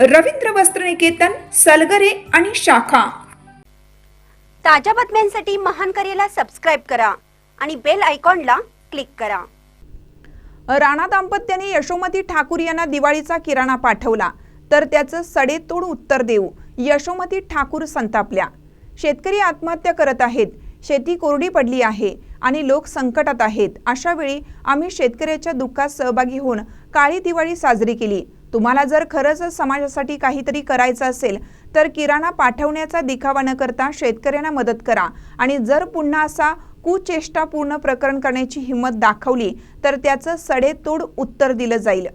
रवींद्र वस्त्रनिकेतन सलगरे आणि शाखा. ताज्या बातम्यांसाठी महान करेला सबस्क्राईब करा आणि बेल आयकॉनला क्लिक करा. राणा दाम्पत्याने यशोमती ठाकूर यांना दिवाळीचा किराणा पाठवला तर त्याचं सडेतोड उत्तर देऊ यशोमती ठाकूर संतापल्या. शेतकरी आत्महत्या करत आहेत शेती कोरडी पडली आहे आणि लोक संकटात आहेत. अशा वेळी आम्ही शेतकऱ्याच्या दुःखात सहभागी होऊन काळी दिवाळी साजरी केली. तुम्हाला जर खरंच समाजासाठी काहीतरी करायचं असेल तर किराणा पाठवण्याचा दिखावा न करता शेतकऱ्यांना मदत करा. आणि जर पुन्हा असा कुचेष्टापूर्ण प्रकरण करण्याची हिंमत दाखवली तर त्याचं सडेतोड उत्तर दिलं जाईल.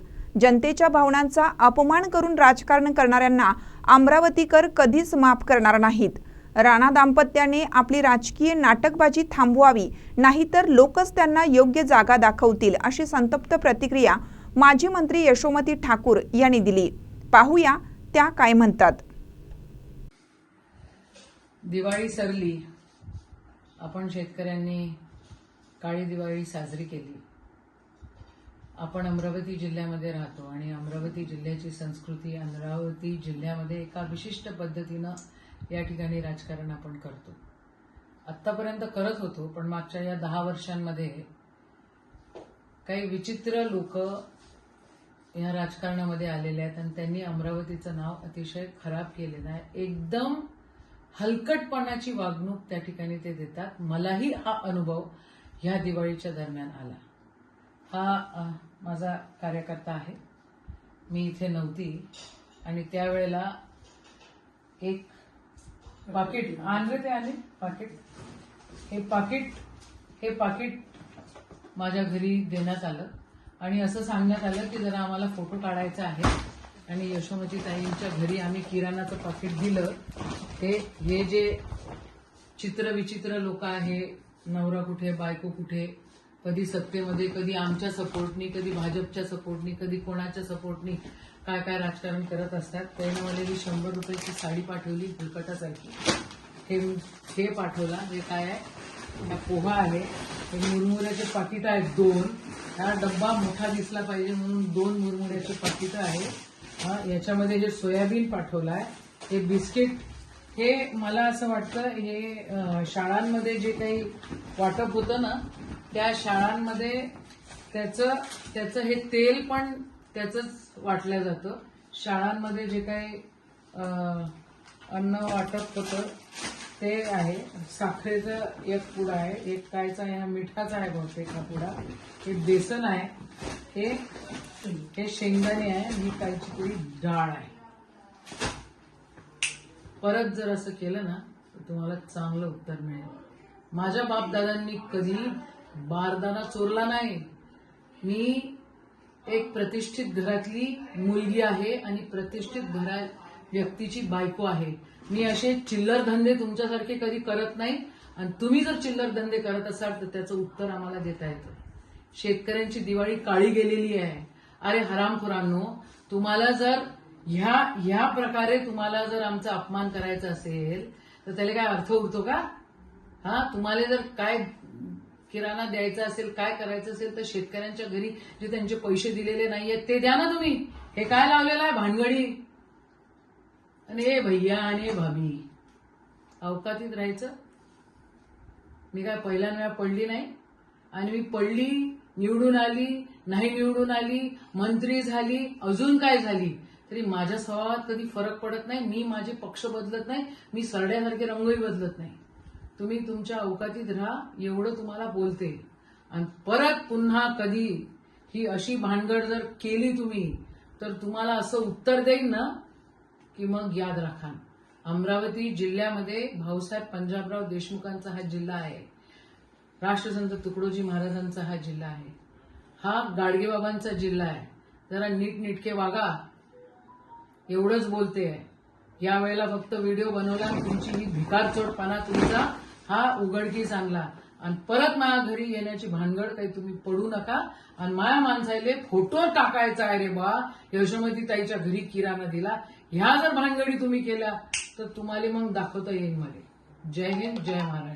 जनतेच्या भावनांचा अपमान करून राजकारण करणाऱ्यांना अमरावतीकर कधीच माफ करणार नाहीत. राणा दाम्पत्याने आपली राजकीय नाटकबाजी थांबवावी नाहीतर लोकच त्यांना योग्य जागा दाखवतील अशी संतप्त प्रतिक्रिया माजी मंत्री यशोमती ठाकूर यांनी दिली. पाहूया त्या काय म्हणतात. दिवाळी सरली. आपण शेतकऱ्यांनी काळी दिवाळी साजरी केली. आपण अमरावती जिल्ह्यामध्ये राहतो आणि अमरावती जिल्ह्याची संस्कृती अमरावती जिल्ह्यामध्ये एका विशिष्ट पद्धतीनं या ठिकाणी राजकारण आपण करतो. आत्तापर्यंत करत होतो पण मागच्या या दहा वर्षांमध्ये काही विचित्र लोक या राजकारणामध्ये आलेले आहेत आणि त्यांनी अमरावतीचं नाव अतिशय खराब केलेलं आहे. एकदम हलकटपणाची वागणूक त्या ठिकाणी ते देतात. मलाही हा अनुभव ह्या दिवाळीच्या दरम्यान आला. हा माझा कार्यकर्ता आहे. मी इथे नव्हती आणि त्यावेळेला एक पाकिट आणले ते आले पाकिट. हे पाकिट हे पाकिट माझ्या घरी देण्यात आलं. आणि असं सांगण्यात आलं की जरा आम्हाला फोटो काढायचा आहे. आणि यशोमती ताईंच्या घरी आम्ही किराणाचं पाकिट दिलं. हे हे जे चित्रविचित्र लोक आहे नवरा कुठे बायको कुठे कधी सत्तेमध्ये कधी आमच्या सपोर्टनी कधी भाजपच्या सपोर्टनी कधी कोणाच्या सपोर्टनी काय काय राजकारण करत असतात त्यानं मला ही शंभर रुपयाची साडी पाठवली फुलकटासारखी. हे हे पाठवला हे काय आहे? पोहा आहे. हे मुरमुऱ्याचे पाकिट आहेत दोन. हा डब्बा मोठा दिसला पाहिजे म्हणून दोन मुरमुऱ्याचे पाकिटं आहे हा याच्यामध्ये जे सोयाबीन पाठवलं आहे हे बिस्किट हे मला असं वाटतं हे शाळांमध्ये जे काही वाटप होतं ना त्या शाळांमध्ये त्याचं त्याचं हे तेल पण त्याचंच वाटलं जातं. शाळांमध्ये जे काही अन्न वाटप होतं ते आहे. साखरेचं एक पुडा आहे. एक कायचा आहे हा मिठाचा आहे बहुतेक हा पुडा. हे बेसन आहे. हे हे शेंगदाणे आहे आणि ही कायची पुढी डाळ आहे. परत जर असं केलं ना तर तुम्हाला चांगलं उत्तर मिळेल. माझ्या बापदादांनी कधी बारदाना चोरला नाही. मी एक प्रतिष्ठित घरातली मुलगी आहे आणि प्रतिष्ठित घरा व्यक्तीची बायको आहे. मी असे चिल्लर धंदे तुमच्यासारखे कधी करत नाही. आणि तुम्ही जर चिल्लर धंदे करत असाल तर त्याचं उत्तर आम्हाला देता येतं. शेतकऱ्यांची दिवाळी काळी गेलेली आहे. अरे हरामखोरांनो तुम्हाला जर ह्या ह्या प्रकारे तुम्हाला जर आमचा अपमान करायचा असेल तर त्याला काय अर्थ उरतो का? हा तुम्हाला जर काय किराणा द्यायचा असेल काय करायचं असेल तर शेतकऱ्यांच्या घरी जे त्यांचे पैसे दिलेले नाहीयेत ते द्या ना तुम्ही. हे काय लावलेलं आहे? भानगडी. आणि हे भैया आणि हे भाभी. अवकातीत राहायचं. मी काय पहिल्यांदा वेळा पडली नाही? आणि मी पडली निवडून आली नाही निवडून आली मंत्री झाली अजून काय झाली? तरी माझ्या स्वभावात कधी फरक पडत नाही मी माझे पक्ष बदलत नाही मी सरड्यासारखे रंगही बदलत नाही. तुम्ही तुमच्या अवकातीत राहा एवढं तुम्हाला बोलते. आणि परत पुन्हा कधी ही अशी भानगड जर केली तुम्ही तर तुम्हाला असं उत्तर देईन ना की मग याद राखा. अमरावती जिल्ह्यामध्ये भाऊसाहेब पंजाबराव देशमुखांचा हा जिल्हा आहे. राष्ट्रसंत तुकडोजी महाराजांचा हा जिल्हा आहे. हा गाडगेबाबांचा जिल्हा आहे. जरा नीटनिटके वागा. एवढंच बोलते. आहे यावेळेला फक्त व्हिडिओ बनवला तुमची ही भिकारचोटपणा तुमचा हा उघडकीस आणला आणि परत माझ्या घरी येण्याची भानगड काही तुम्ही पडू नका. आणि माया माणसाले फोटो टाकायचा आहे रे बा. यशोमती ताईच्या घरी किराणा दिला. ह्या जर भानगडी तुम्ही केल्या तर तुम्हाला मग दाखवता येईल मला. जय हिंद जय महाराष्ट्र.